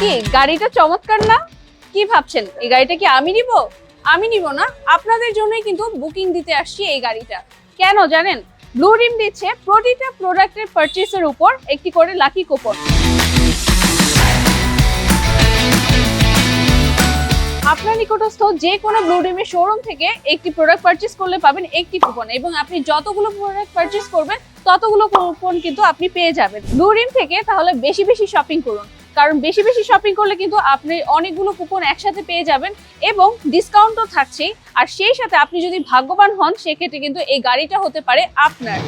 কি, গাড়িটা চমৎকার না? কি ভাবছেন? এই গাড়িটা কি আমি নিব? আমি নিব না। আপনাদের জন্যই কিন্তু বুকিং দিতে আসছি এই গাড়িটা। কেন জানেন? ব্লু রিম দিচ্ছে প্রতিটা প্রোডাক্টের পারচেসের উপর একটি করে লাকি কুপন আপনার নিকটস্থ যে কোনো ব্লু রিমের শোরুম থেকে একটি প্রোডাক্ট পারচেস করলে পাবেন একটি কুপন এবং আপনি যতগুলো প্রোডাক্ট পারচেস করবেন, ততগুলো কুপন কিন্তু আপনি পেয়ে যাবেন। ব্লু রিম থেকে তাহলে বেশি বেশি শপিং করুন। কারণ বেশি বেশি শপিং করলে কিন্তু আপনি অনেকগুলো কুপন একসাথে পেয়ে যাবেন এবং ডিসকাউন্টও থাকছেই। আর সেই সাথে আপনি যদি ভাগ্যবান হন, সেক্ষেত্রে কিন্তু এই গাড়িটা হতে পারে আপনার।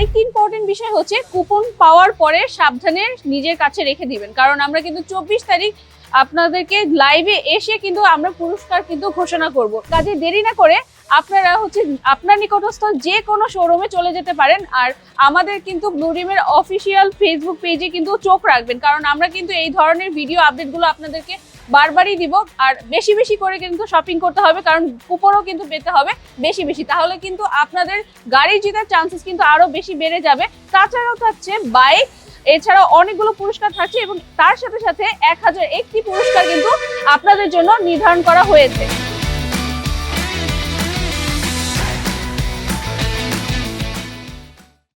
আরেকটি ইম্পর্টেন্ট বিষয় হচ্ছে কুপন পাওয়ার পরে সাবধানে নিজের কাছে রেখে দিবেন। কারণ আমরা কিন্তু চব্বিশ তারিখ আপনাদেরকে লাইভে এসে কিন্তু আমরা পুরস্কার কিন্তু ঘোষণা করব। কাজে দেরি না করে আপনারা হচ্ছে আপনার নিকটস্থ যে কোনো শোরুমে চলে যেতে পারেন আর আমাদের কিন্তু ব্লুরিমের অফিসিয়াল ফেসবুক পেজে কিন্তু চোখ রাখবেন। কারণ আমরা কিন্তু এই ধরনের ভিডিও আপডেটগুলো আপনাদেরকে বারবারই দিব আর বেশি বেশি করে কিন্তু শপিং করতে হবে, কারণ কুপনও কিন্তু পেতে হবে বেশি বেশি। তাহলে কিন্তু আপনাদের গাড়ি জেতার চান্সেস কিন্তু আরও বেশি বেড়ে যাবে। তাছাড়াও থাকছে বাইক এছাড়াও অনেকগুলো পুরস্কার থাকছে এবং তার সাথে সাথে এক হাজার একটি পুরস্কার কিন্তু আপনাদের জন্য নির্ধারণ করা হয়েছে।